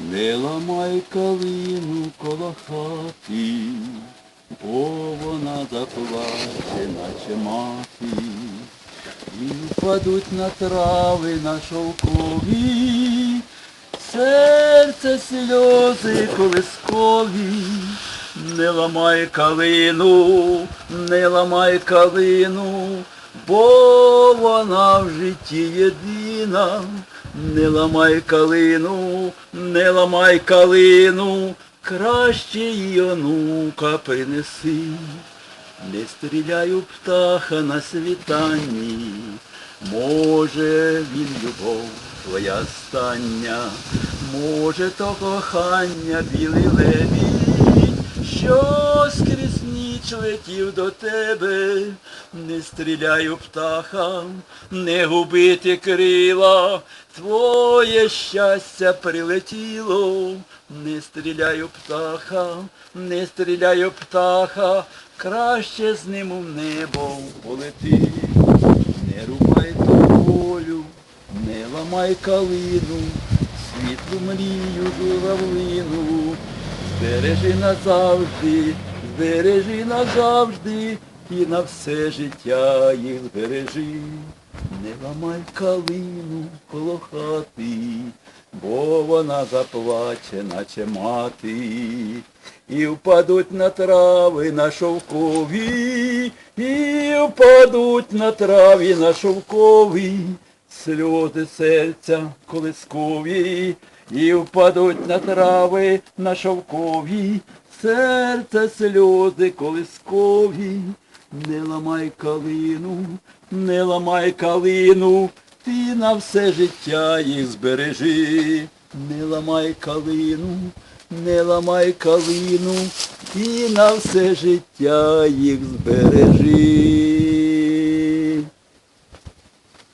Не ламай калину коло хати, бо вона заплаче, наче мати. І впадуть на трави на шовкові, серце сльози колискові. Не ламай калину, не ламай калину, бо вона в житті єдина. Не ламай калину, не ламай калину, краще й онука принеси. Не стріляю птаха на світанні, може він любов твоя остання, може то кохання білий лебідь, ніч летів до тебе, не стріляю птаха, не губити крила, твоє щастя прилетіло, не стріляю птаха, не стріляю птаха, краще з ним у небо полети. Не рубай волю, не ламай калину, світлу мрію журавлину, збережи назавжди, збережи назавжди, і на все життя їх збережи. Не ламай калину коло хати, бо вона заплаче, наче мати. І впадуть на трави на шовкові, і впадуть на траві на шовкові, сльози серця колискові, і впадуть на трави на шовкові, серце сльози колискові. Не ламай калину, не ламай калину, ти на все життя їх збережи. Не ламай калину, не ламай калину, ти на все життя їх збережи.